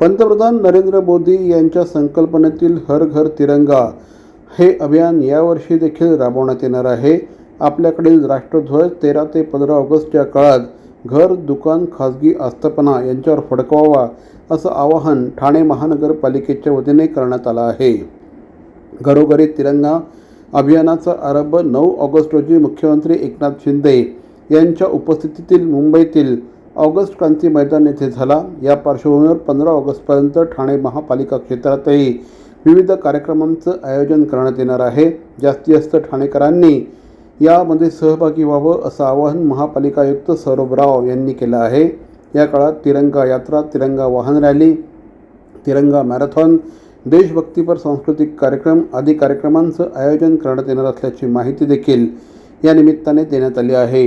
पंतप्रधान नरेंद्र मोदी यांच्या संकल्पनेतील हर घर तिरंगा हे अभियान यावर्षी देखील राबवण्यात येणार आहे. आपल्याकडील राष्ट्रध्वज तेरा ते पंधरा ऑगस्टच्या काळात घर दुकान खाजगी आस्थापना यांच्यावर फडकवावा असं आवाहन ठाणे महानगरपालिकेच्या वतीने करण्यात आलं आहे. घरोघरी तिरंगा अभियानाचा आरंभ नऊ ऑगस्ट रोजी मुख्यमंत्री एकनाथ शिंदे यांच्या उपस्थितीतील मुंबईतील ऑगस्ट क्रांती मैदान येथे झाला. या पार्श्वभूमीवर पंधरा ऑगस्टपर्यंत ठाणे महापालिका क्षेत्रातही विविध कार्यक्रमांचं आयोजन करण्यात येणार आहे. जास्तीत जास्त ठाणेकरांनी यामध्ये सहभागी व्हावं असं आवाहन महापालिका आयुक्त सौरभ राव यांनी केलं आहे. या काळात तिरंगा यात्रा तिरंगा वाहन रॅली तिरंगा मॅरेथॉन देशभक्तीपर सांस्कृतिक कार्यक्रम आदी कार्यक्रमांचं आयोजन करण्यात येणार असल्याची माहिती देखील या निमित्ताने देण्यात आली आहे.